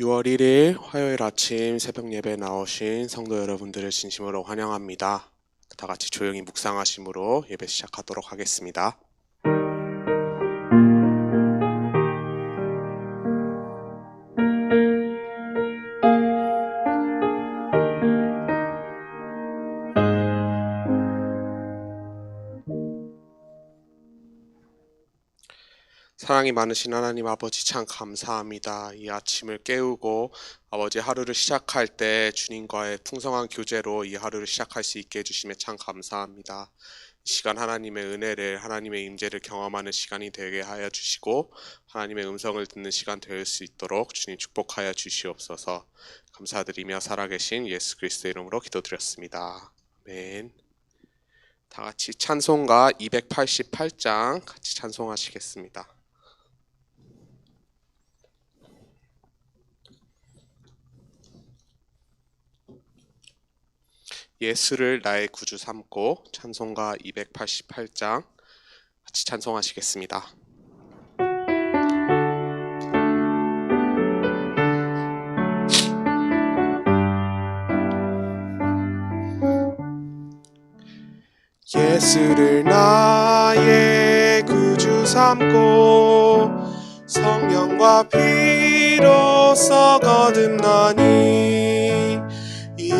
6월 1일 화요일 아침 새벽 예배 나오신 성도 여러분들을 진심으로 환영합니다. 다 같이 조용히 묵상하심으로 예배 시작하도록 하겠습니다. 사랑이 많으신 하나님 아버지 참 감사합니다. 이 아침을 깨우고 아버지 하루를 시작할 때 주님과의 풍성한 교제로 이 하루를 시작할 수 있게 해주심에 참 감사합니다. 이 시간 하나님의 은혜를 하나님의 임재를 경험하는 시간이 되게 하여 주시고 하나님의 음성을 듣는 시간 될 수 있도록 주님 축복하여 주시옵소서. 감사드리며 살아계신 예수 그리스도 이름으로 기도드렸습니다. 아멘. 다 같이 찬송가 288장 같이 찬송하시겠습니다. 예수를 나의 구주 삼고 찬송가 288장 같이 찬송하시겠습니다. 예수를 나의 구주 삼고 성령과 피로 써 거듭나니 이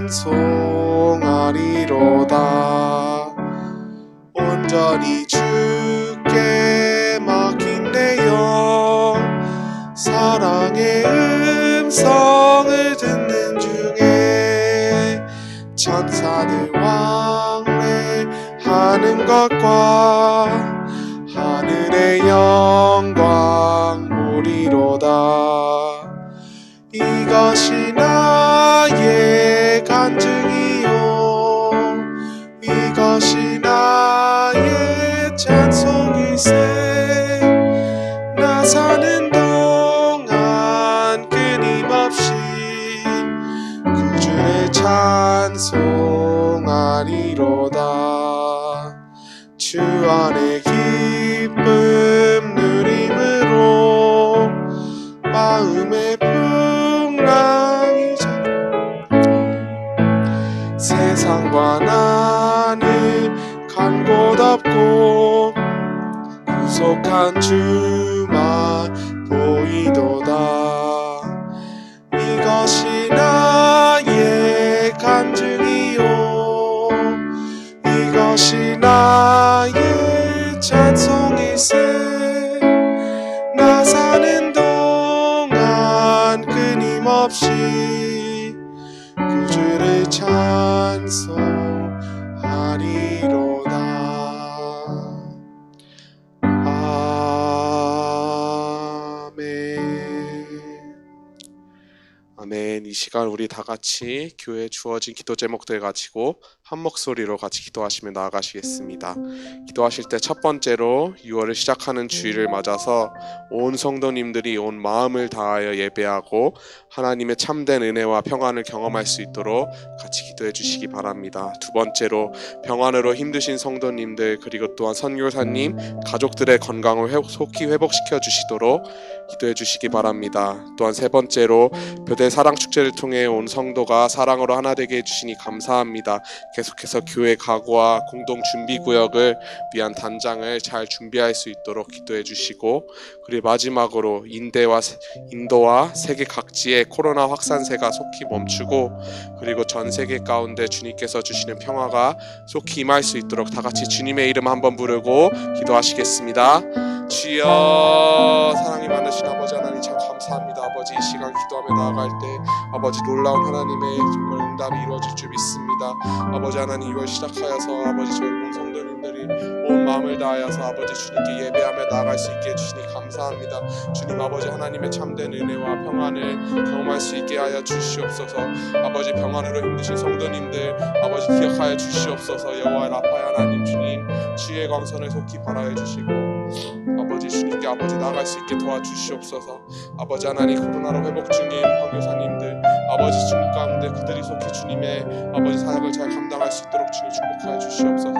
찬송하리로다. 온전히 주께 맡긴 내영 사랑의 음성을 듣는 중에 천사들 왕래하는 것과 하늘의 영광 보리로다. 이것이 나의 간증이요. 이것이 나의 찬송일세 구속한 주만 보이도다. 이것이 나의 간증이요. 이것이 나의 찬송일세. 나 사는 동안 끊임없이 구주를 찬송 시간 우리 다 같이 교회에 주어진 기도 제목들 가지고 한 목소리로 같이 기도하시며 나아가시겠습니다 기도하실 때 첫 번째로 6월을 시작하는 주일을 맞아서 온 성도님들이 온 마음을 다하여 예배하고 하나님의 참된 은혜와 평안을 경험할 수 있도록 같이 기도해 주시기 바랍니다. 두 번째로 병환으로 힘드신 성도님들 그리고 또한 선교사님 가족들의 건강을 회- 속히 회복시켜 주시도록 기도해 주시기 바랍니다. 또한 세 번째로 교대 사랑 축제를 통해 온 성도가 사랑으로 하나 되게 해 주시니 감사합니다. 계속해서 교회 가구와 공동 준비 구역을 위한 단장을 잘 준비할 수 있도록 기도해 주시고 그리고 마지막으로 인대와 세- 인도와 세계 각지의 코로나 확산세가 속히 멈추고 그리고 전 세계 가운데 주님께서 주시는 평화가 속히 임할 수 있도록 다 같이 주님의 이름 한번 부르고 기도하시겠습니다. 주여 사랑이 많으신 아버지 하나님 참 감사합니다. 아버지 이 시간 기도하며 나아갈 때 아버지 놀라운 하나님의 정말 응답이 이루어질 줄 믿습니다. 아버지 하나님 이걸 시작하여서 아버지 저희 온 성도님 사람들이 온 마음을 다하여서 아버지 주님께 예배하며 나아갈 수 있게 해주시니 감사합니다. 주님 아버지 하나님의 참된 은혜와 평안을 경험할 수 있게 하여 주시옵소서. 아버지 평안으로 힘드신 성도님들 아버지 기억하여 주시옵소서. 여호와 라파의 하나님 주님 지혜의 광선을 속히 발하여 주시고 아버지 주님께 아버지 나아갈 수 있게 도와주시옵소서. 아버지 하나님 코로나로 회복 중인 황교사님들 아버지 주님 가운데 그들이 속히 주님의 아버지 사역을 잘 감당할 수 있도록 주님 축복하여 주시옵소서.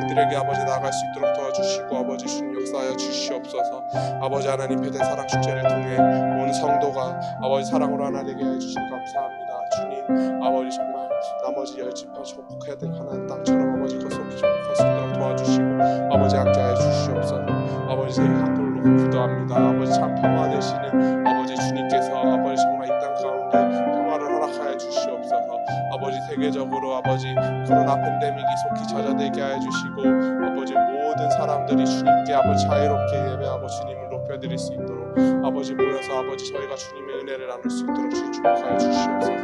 그들에게 아버지 나아갈 수 있도록 도와주시고 아버지 주님 역사하여 주시옵소서. 아버지 하나님 배대 사랑 축제를 통해 온 성도가 아버지 사랑으로 하나 되게 해 주시니 감사합니다. 주님 아버지 정말 나머지 열 지파 축복해야 될 가나안 땅처럼 아버지 그 속히 축복할 수 있도록 도와주시고 아버지 함께하여 주시옵소서. 저희 한글로 기도합니다. 아버지 참 평화 되시는 아버지 주님께서 아버지 정말 이 땅 가운데 평화를 허락하여 주시옵소서. 아버지 세계적으로 아버지 코로나 팬데믹이 속히 잦아들게 하여 주시고 아버지 모든 사람들이 주님께 아버지 자유롭게 예배하고 주님을 높여드릴 수 있도록 아버지 모여서 아버지 저희가 주님의 은혜를 나눌 수 있도록 주님 축복하여 주시옵소서.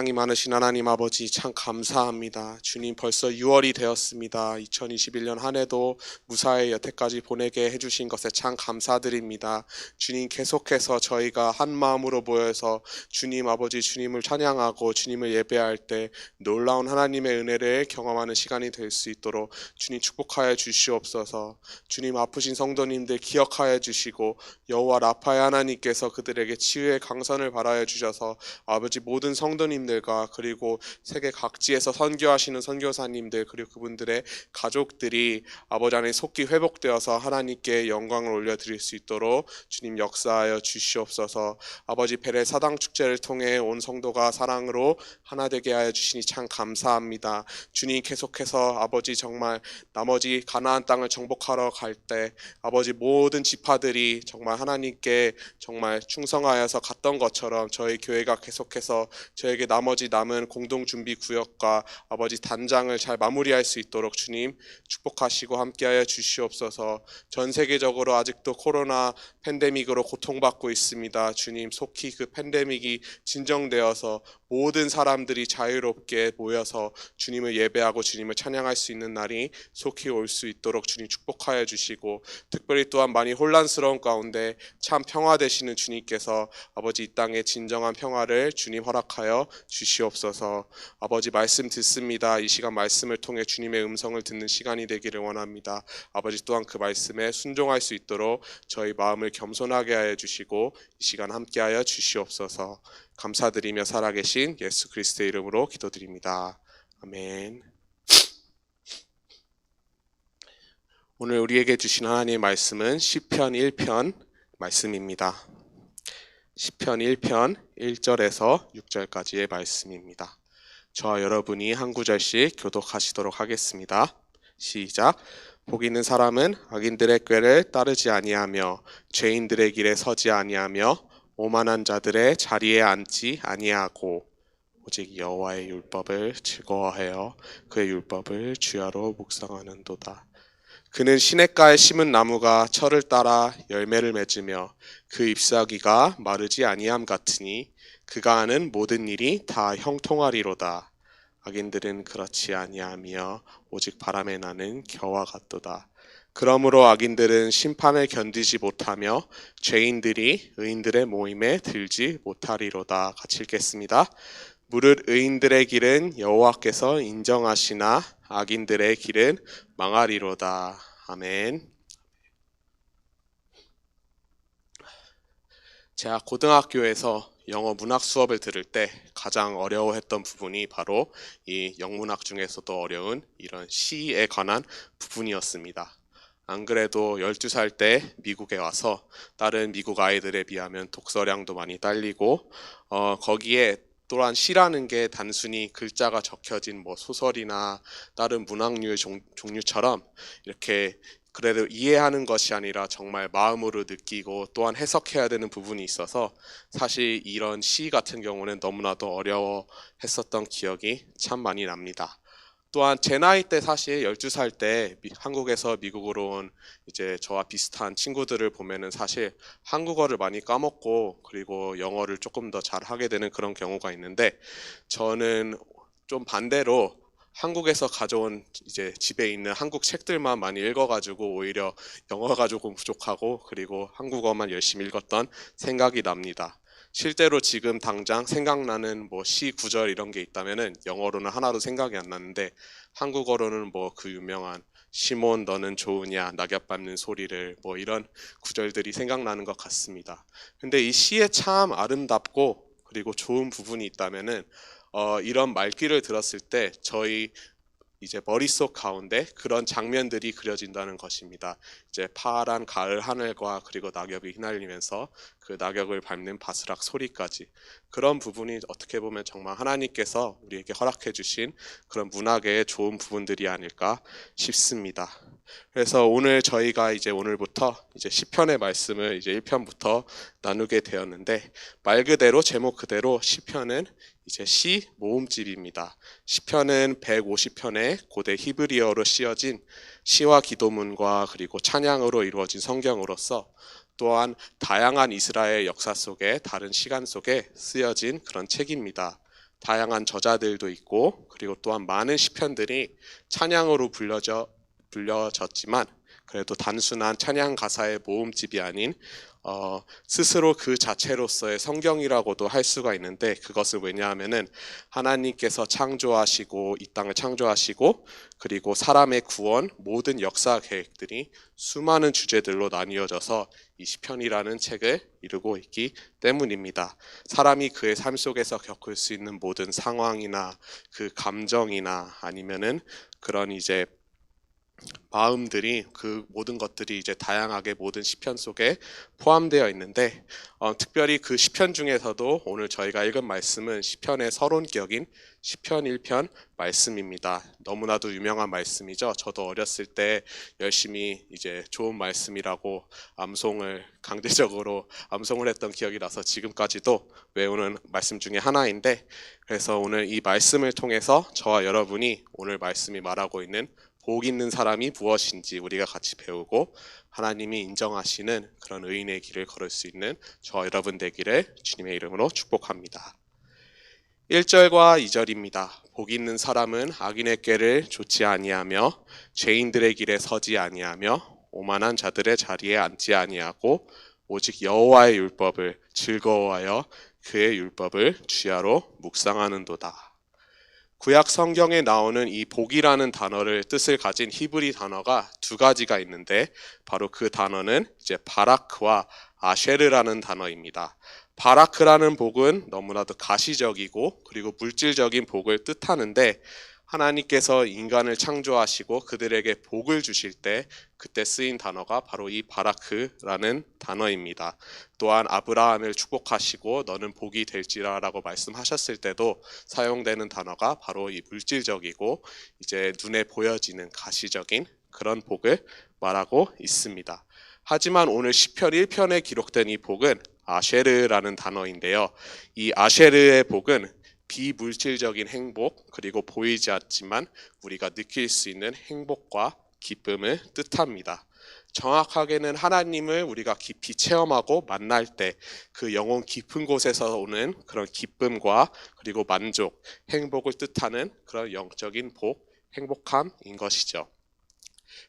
사랑이 많으신 하나님 아버지 참 감사합니다. 주님 벌써 6월이 되었습니다. 2021년 한 해도 무사히 여태까지 보내게 해주신 것에 참 감사드립니다. 주님 계속해서 저희가 한 마음으로 모여서 주님 아버지 주님을 찬양하고 주님을 예배할 때 놀라운 하나님의 은혜를 경험하는 시간이 될 수 있도록 주님 축복하여 주시옵소서. 주님 아프신 성도님들 기억하여 주시고 여호와 라파의 하나님께서 그들에게 치유의 강선을 발하여 주셔서 아버지 모든 성도님들 과 그리고 세계 각지에서 선교하시는 선교사님들 그리고 그분들의 가족들이 아버지 안에 속히 회복되어서 하나님께 영광을 올려드릴 수 있도록 주님 역사하여 주시옵소서. 아버지 베레 사당 축제를 통해 온 성도가 사랑으로 하나 되게 하여 주시니 참 감사합니다. 주님 계속해서 아버지 정말 나머지 가나안 땅을 정복하러 갈 때 아버지 모든 지파들이 정말 하나님께 정말 충성하여서 갔던 것처럼 저희 교회가 계속해서 저에게 나머지 남은 공동 준비 구역과 아버지 단장을 잘 마무리할 수 있도록 주님 축복하시고 함께하여 주시옵소서. 전 세계적으로 아직도 코로나 팬데믹으로 고통받고 있습니다. 주님 속히 그 팬데믹이 진정되어서 모든 사람들이 자유롭게 모여서 주님을 예배하고 주님을 찬양할 수 있는 날이 속히 올 수 있도록 주님 축복하여 주시고 특별히 또한 많이 혼란스러운 가운데 참 평화 되시는 주님께서 아버지 이 땅에 진정한 평화를 주님 허락하여 주시옵소서. 아버지 말씀 듣습니다. 이 시간 말씀을 통해 주님의 음성을 듣는 시간이 되기를 원합니다. 아버지 또한 그 말씀에 순종할 수 있도록 저희 마음을 겸손하게 하여 주시고 이 시간 함께하여 주시옵소서. 감사드리며 살아계신 예수 그리스도의 이름으로 기도드립니다. 아멘. 오늘 우리에게 주신 하나님의 말씀은 시편 1편 말씀입니다. 시편 1편 1절에서 6절까지의 말씀입니다. 저와 여러분이 한 구절씩 교독하시도록 하겠습니다. 시작. 복 있는 사람은 악인들의 꾀를 따르지 아니하며 죄인들의 길에 서지 아니하며 오만한 자들의 자리에 앉지 아니하고 오직 여호와의 율법을 즐거워하여 그의 율법을 주야로 묵상하는도다. 그는 시냇가에 심은 나무가 철을 따라 열매를 맺으며 그 잎사귀가 마르지 아니함 같으니 그가 하는 모든 일이 다 형통하리로다. 악인들은 그렇지 아니하며 오직 바람에 나는 겨와 같도다. 그러므로 악인들은 심판을 견디지 못하며 죄인들이 의인들의 모임에 들지 못하리로다. 같이 읽겠습니다. 무릇 의인들의 길은 여호와께서 인정하시나 악인들의 길은 망하리로다. 아멘. 제가 고등학교에서 영어 문학 수업을 들을 때 가장 어려워했던 부분이 바로 이 영문학 중에서도 어려운 이런 시에 관한 부분이었습니다. 안 그래도 12살 때 미국에 와서 다른 미국 아이들에 비하면 독서량도 많이 딸리고 어, 거기에 또한 시라는 게 단순히 글자가 적혀진 뭐 소설이나 다른 문학류의 종, 종류처럼 이렇게 그래도 이해하는 것이 아니라 정말 마음으로 느끼고 또한 해석해야 되는 부분이 있어서 사실 이런 시 같은 경우는 너무나도 어려워 했었던 기억이 참 많이 납니다. 또한 제 나이 때 사실 12살 때 미- 한국에서 미국으로 온 이제 저와 비슷한 친구들을 보면은 사실 한국어를 많이 까먹고 그리고 영어를 조금 더 잘하게 되는 그런 경우가 있는데 저는 좀 반대로 한국에서 가져온 이제 집에 있는 한국 책들만 많이 읽어가지고 오히려 영어가 조금 부족하고 그리고 한국어만 열심히 읽었던 생각이 납니다. 실제로 지금 당장 생각나는 뭐 시 구절 이런 게 있다면은 영어로는 하나도 생각이 안 나는데 한국어로는 뭐 그 유명한 시몬 너는 좋으냐 낙엽 밟는 소리를 뭐 이런 구절들이 생각나는 것 같습니다. 근데 이 시에 참 아름답고 그리고 좋은 부분이 있다면은 어, 이런 말귀를 들었을 때 저희 이제 머릿속 가운데 그런 장면들이 그려진다는 것입니다. 이제 파란 가을 하늘과 그리고 낙엽이 휘날리면서 그 낙엽을 밟는 바스락 소리까지 그런 부분이 어떻게 보면 정말 하나님께서 우리에게 허락해 주신 그런 문학의 좋은 부분들이 아닐까 싶습니다. 그래서 오늘 저희가 이제 오늘부터 이제 시편의 말씀을 이제 1편부터 나누게 되었는데 말 그대로 제목 그대로 시편은 이제 시 모음집입니다. 시편은 150편의 고대 히브리어로 쓰여진 시와 기도문과 그리고 찬양으로 이루어진 성경으로서 또한 다양한 이스라엘 역사 속에 다른 시간 속에 쓰여진 그런 책입니다. 다양한 저자들도 있고 그리고 또한 많은 시편들이 찬양으로 불려져 불려졌지만 그래도 단순한 찬양 가사의 모음집이 아닌 어, 스스로 그 자체로서의 성경이라고도 할 수가 있는데 그것은 왜냐하면은 하나님께서 창조하시고 이 땅을 창조하시고 그리고 사람의 구원 모든 역사 계획들이 수많은 주제들로 나뉘어져서 이 시편이라는 책을 이루고 있기 때문입니다. 사람이 그의 삶 속에서 겪을 수 있는 모든 상황이나 그 감정이나 아니면은 그런 이제 마음들이 그 모든 것들이 이제 다양하게 모든 시편 속에 포함되어 있는데 어, 특별히 그 시편 중에서도 오늘 저희가 읽은 말씀은 시편의 서론격인 시편 1편 말씀입니다. 너무나도 유명한 말씀이죠. 저도 어렸을 때 열심히 이제 좋은 말씀이라고 암송을 강제적으로 암송을 했던 기억이 나서 지금까지도 외우는 말씀 중에 하나인데 그래서 오늘 이 말씀을 통해서 저와 여러분이 오늘 말씀이 말하고 있는 복 있는 사람이 무엇인지 우리가 같이 배우고 하나님이 인정하시는 그런 의인의 길을 걸을 수 있는 저와 여러분 되기를 주님의 이름으로 축복합니다. 1절과 2절입니다. 복 있는 사람은 악인의 꾀를 좇지 아니하며 죄인들의 길에 서지 아니하며 오만한 자들의 자리에 앉지 아니하고 오직 여호와의 율법을 즐거워하여 그의 율법을 주야로 묵상하는도다. 구약 성경에 나오는 이 복이라는 단어를 뜻을 가진 히브리 단어가 두 가지가 있는데 바로 그 단어는 이제 바라크와 아쉐르라는 단어입니다. 바라크라는 복은 너무나도 가시적이고 그리고 물질적인 복을 뜻하는데 하나님께서 인간을 창조하시고 그들에게 복을 주실 때 그때 쓰인 단어가 바로 이 바라크라는 단어입니다. 또한 아브라함을 축복하시고 너는 복이 될지라라고 말씀하셨을 때도 사용되는 단어가 바로 이 물질적이고 이제 눈에 보여지는 가시적인 그런 복을 말하고 있습니다. 하지만 오늘 시편 1편에 기록된 이 복은 아쉐르라는 단어인데요. 이 아쉐르의 복은 비물질적인 행복 그리고 보이지 않지만 우리가 느낄 수 있는 행복과 기쁨을 뜻합니다. 정확하게는 하나님을 우리가 깊이 체험하고 만날 때 그 영혼 깊은 곳에서 오는 그런 기쁨과 그리고 만족, 행복을 뜻하는 그런 영적인 복, 행복함인 것이죠.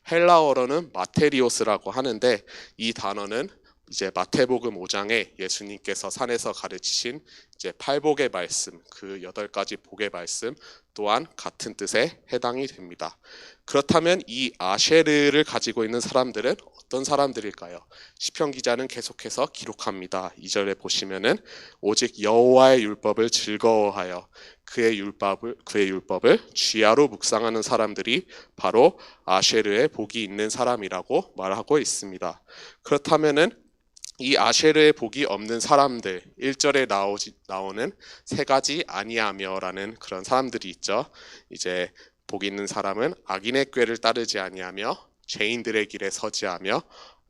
헬라어로는 마테리오스라고 하는데 이 단어는 이제 마태복음 5장에 예수님께서 산에서 가르치신 이제 팔복의 말씀, 그 여덟 가지 복의 말씀 또한 같은 뜻에 해당이 됩니다. 그렇다면 이 아쉐르를 가지고 있는 사람들은 어떤 사람들일까요? 시편 기자는 계속해서 기록합니다. 2절에 보시면은 오직 여호와의 율법을 즐거워하여 그의 율법을 그의 율법을 쥐하로 묵상하는 사람들이 바로 아쉐르의 복이 있는 사람이라고 말하고 있습니다. 그렇다면은 이 아쉐르의 복이 없는 사람들 1절에 나오지, 나오는 세 가지 아니하며라는 그런 사람들이 있죠. 이제 복 있는 사람은 악인의 꾀를 따르지 아니하며 죄인들의 길에 서지 하며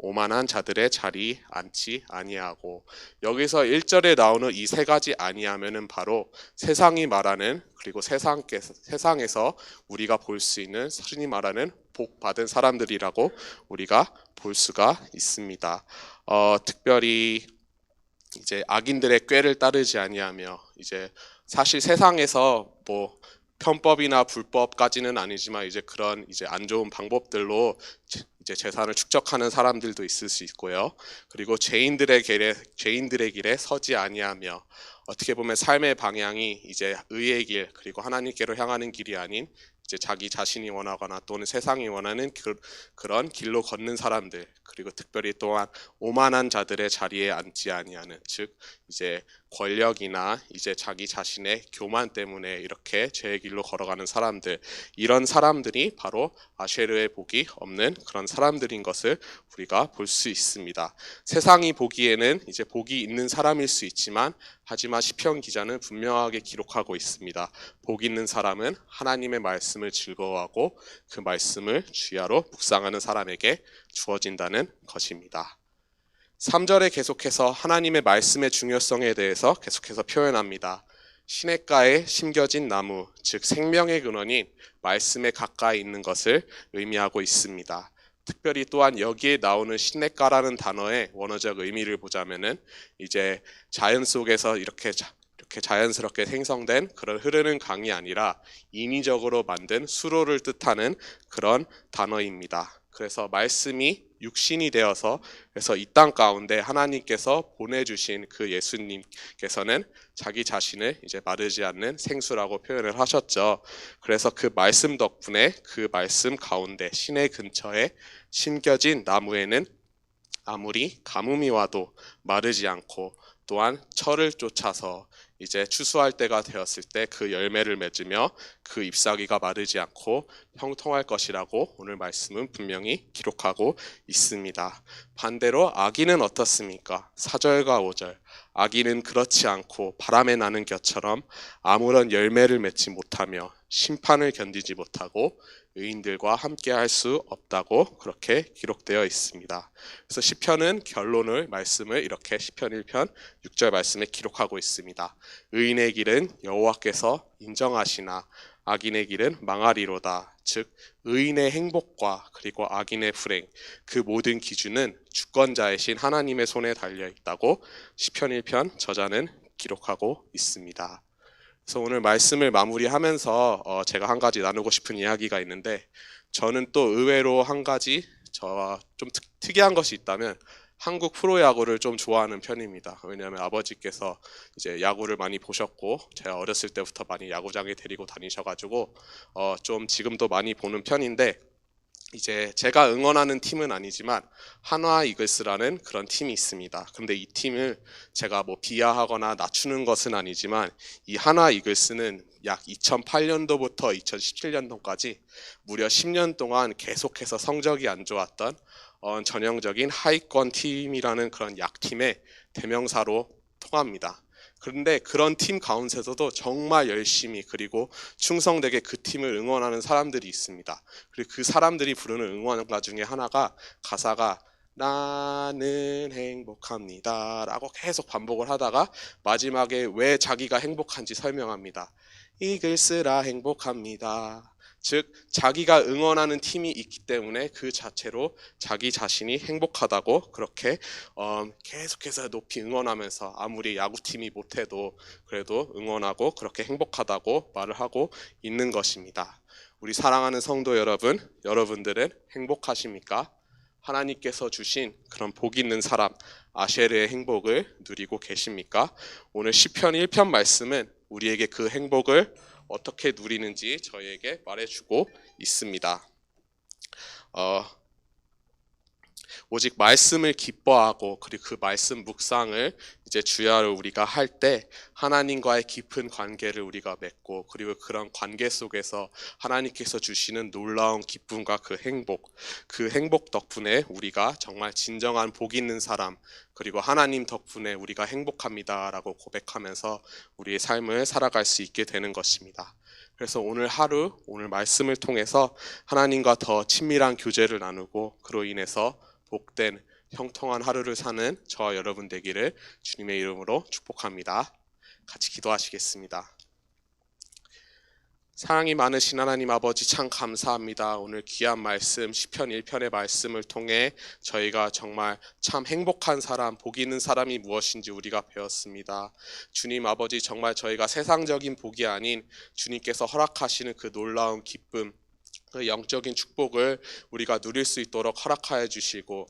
오만한 자들의 자리 앉지 아니하고 여기서 1절에 나오는 이 세 가지 아니하면은 바로 세상이 말하는 그리고 세상께서 세상에서 우리가 볼 수 있는 흔히 말하는 복 받은 사람들이라고 우리가 볼 수가 있습니다. 어, 특별히 이제 악인들의 꾀를 따르지 아니하며 이제 사실 세상에서 뭐 편법이나 불법까지는 아니지만 이제 그런 이제 안 좋은 방법들로 제- 이제 재산을 축적하는 사람들도 있을 수 있고요. 그리고 죄인들의 길에 죄인들의 길에 서지 아니하며 어떻게 보면 삶의 방향이 이제 의의 길 그리고 하나님께로 향하는 길이 아닌 이제 자기 자신이 원하거나 또는 세상이 원하는 그, 그런 길로 걷는 사람들 그리고 특별히 또한 오만한 자들의 자리에 앉지 아니하는 즉 이제 권력이나 이제 자기 자신의 교만 때문에 이렇게 죄의 길로 걸어가는 사람들 이런 사람들이 바로 아쉐르의 복이 없는 그런 사람들인 것을 우리가 볼 수 있습니다. 세상이 보기에는 이제 복이 있는 사람일 수 있지만 하지만 시편 기자는 분명하게 기록하고 있습니다. 복 있는 사람은 하나님의 말씀을 즐거워하고 그 말씀을 주야로 묵상하는 사람에게 주어진다는 것입니다. 3절에 계속해서 하나님의 말씀의 중요성에 대해서 계속해서 표현합니다. 시냇가에 심겨진 나무, 즉 생명의 근원인 말씀에 가까이 있는 것을 의미하고 있습니다. 특별히 또한 여기에 나오는 시냇가라는 단어의 원어적 의미를 보자면은 이제 자연 속에서 이렇게 자, 이렇게 자연스럽게 생성된 그런 흐르는 강이 아니라 인위적으로 만든 수로를 뜻하는 그런 단어입니다. 그래서 말씀이 육신이 되어서 그래서 이 땅 가운데 하나님께서 보내주신 그 예수님께서는 자기 자신을 이제 마르지 않는 생수라고 표현을 하셨죠. 그래서 그 말씀 덕분에 그 말씀 가운데 시내 근처에 심겨진 나무에는 아무리 가뭄이 와도 마르지 않고 또한 철을 쫓아서 이제 추수할 때가 되었을 때 그 열매를 맺으며 그 잎사귀가 마르지 않고 형통할 것이라고 오늘 말씀은 분명히 기록하고 있습니다. 반대로 악인은 어떻습니까? 4절과 5절. 악인은 그렇지 않고 바람에 나는 겨처럼 아무런 열매를 맺지 못하며 심판을 견디지 못하고 의인들과 함께 할 수 없다고 그렇게 기록되어 있습니다. 그래서 시편은 결론을 말씀을 이렇게 시편 1편 6절 말씀에 기록하고 있습니다. 의인의 길은 여호와께서 인정하시나 악인의 길은 망하리로다. 즉 의인의 행복과 그리고 악인의 불행 그 모든 기준은 주권자이신 하나님의 손에 달려 있다고 시편 1편 저자는 기록하고 있습니다. 그래서 오늘 말씀을 마무리하면서 어, 제가 한 가지 나누고 싶은 이야기가 있는데 저는 또 의외로 한 가지 저 좀 특이한 것이 있다면 한국 프로야구를 좀 좋아하는 편입니다. 왜냐하면 아버지께서 이제 야구를 많이 보셨고 제가 어렸을 때부터 많이 야구장에 데리고 다니셔가지고 어, 좀 지금도 많이 보는 편인데 이제 제가 응원하는 팀은 아니지만 한화 이글스라는 그런 팀이 있습니다. 근데 이 팀을 제가 뭐 비하하거나 낮추는 것은 아니지만 이 한화 이글스는 약 2008년도부터 2017년도까지 무려 10년 동안 계속해서 성적이 안 좋았던 어, 전형적인 하위권 팀이라는 그런 약팀의 대명사로 통합니다. 그런데 그런 팀 가운데서도 정말 열심히 그리고 충성되게 그 팀을 응원하는 사람들이 있습니다. 그리고 그 사람들이 부르는 응원가 중에 하나가 가사가 나는 행복합니다. 라고 계속 반복을 하다가 마지막에 왜 자기가 행복한지 설명합니다. 이글스라 행복합니다. 즉, 자기가 응원하는 팀이 있기 때문에 그 자체로 자기 자신이 행복하다고 그렇게 어, 계속해서 높이 응원하면서 아무리 야구팀이 못해도 그래도 응원하고 그렇게 행복하다고 말을 하고 있는 것입니다. 우리 사랑하는 성도 여러분, 여러분들은 행복하십니까? 하나님께서 주신 그런 복 있는 사람 아쉐르의 행복을 누리고 계십니까? 오늘 시편 1편 말씀은 우리에게 그 행복을 어떻게 누리는지 저희에게 말해주고 있습니다. 어, 오직 말씀을 기뻐하고 그리고 그 말씀 묵상을 이제 주야로 우리가 할 때 하나님과의 깊은 관계를 우리가 맺고 그리고 그런 관계 속에서 하나님께서 주시는 놀라운 기쁨과 그 행복 그 행복 덕분에 우리가 정말 진정한 복 있는 사람 그리고 하나님 덕분에 우리가 행복합니다라고 고백하면서 우리의 삶을 살아갈 수 있게 되는 것입니다. 그래서 오늘 하루 오늘 말씀을 통해서 하나님과 더 친밀한 교제를 나누고 그로 인해서 복된 형통한 하루를 사는 저와 여러분 되기를 주님의 이름으로 축복합니다. 같이 기도하시겠습니다. 사랑이 많으신 하나님 아버지 참 감사합니다. 오늘 귀한 말씀 시편 1편의 말씀을 통해 저희가 정말 참 행복한 사람, 복 있는 사람이 무엇인지 우리가 배웠습니다. 주님 아버지 정말 저희가 세상적인 복이 아닌 주님께서 허락하시는 그 놀라운 기쁨, 그 영적인 축복을 우리가 누릴 수 있도록 허락하여 주시고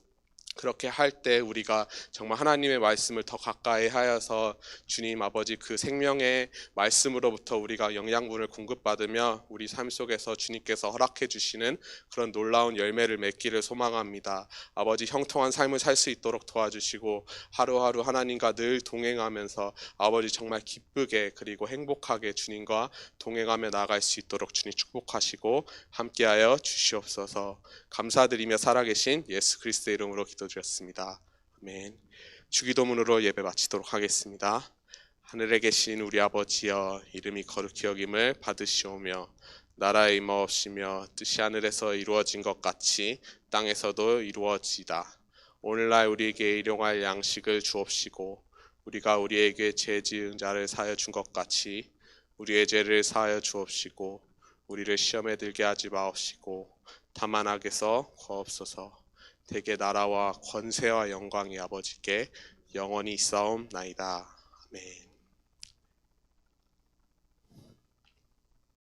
그렇게 할 때 우리가 정말 하나님의 말씀을 더 가까이 하여서 주님 아버지 그 생명의 말씀으로부터 우리가 영양분을 공급받으며 우리 삶 속에서 주님께서 허락해 주시는 그런 놀라운 열매를 맺기를 소망합니다. 아버지 형통한 삶을 살 수 있도록 도와주시고 하루하루 하나님과 늘 동행하면서 아버지 정말 기쁘게 그리고 행복하게 주님과 동행하며 나아갈 수 있도록 주님 축복하시고 함께하여 주시옵소서. 감사드리며 살아계신 예수 그리스도의 이름으로 기도 드렸습니다. 아멘. 주기도문으로 예배 마치도록 하겠습니다. 하늘에 계신 우리 아버지여 이름이 거룩히 여김을 받으시오며 나라의 임하옵시며 뜻이 하늘에서 이루어진 것 같이 땅에서도 이루어지다. 오늘날 우리에게 일용할 양식을 주옵시고 우리가 우리에게 죄 지은 자를 사하여 준 것 같이 우리의 죄를 사하여 주옵시고 우리를 시험에 들게 하지 마옵시고 다만 악에서 거옵소서 대개 나라와 권세와 영광이 아버지께 영원히 있사옵나이다. 아멘.